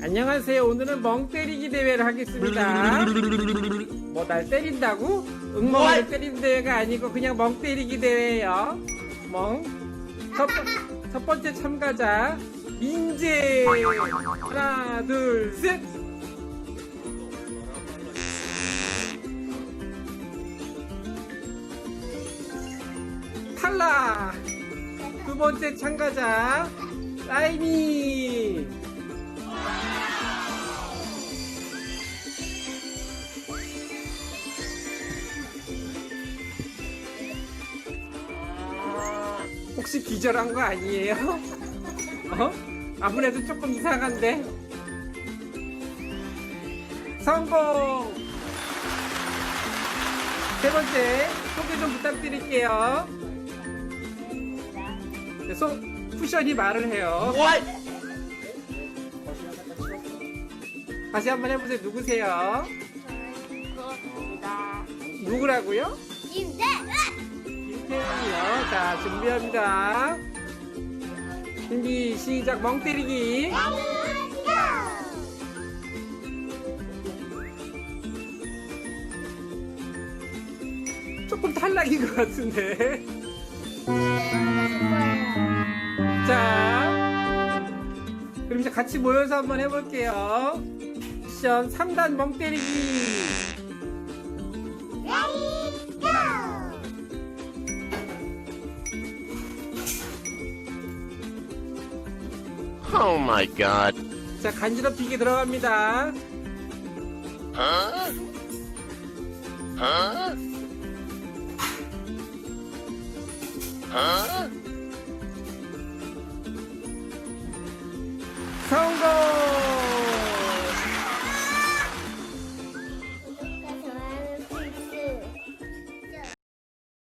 안녕하세요. 오늘은 멍 때리기 대회를 하겠습니다. 뭐 날 때린다고? 응멍이를 때리는 대회가 아니고 그냥 멍 때리기 대회예요. 멍. 첫, 번- 첫 번째 참가자 민재. 하나, 둘, 셋. 탈락. 두 번째 참가자 라이미. 혹시 기절한 거 아니에요? 어? 아무래도 조금 이상한데. 성공! 세 번째, 소개 좀 부탁드릴게요. 네, 소, 쿠션이 말을 해요. 다시 한번 해보세요. 누구세요? 누구라고요? 임대! 김태훈이요. 자, 준비합니다. 준비, 시작, 멍 때리기. 조금 탈락인 것 같은데. 자, 그럼 이제 같이 모여서 한번 해볼게요. 미션 3단 멍 때리기. Oh my god. 자, 간지럽히게 들어갑니다. Huh? Huh? Huh? 성공!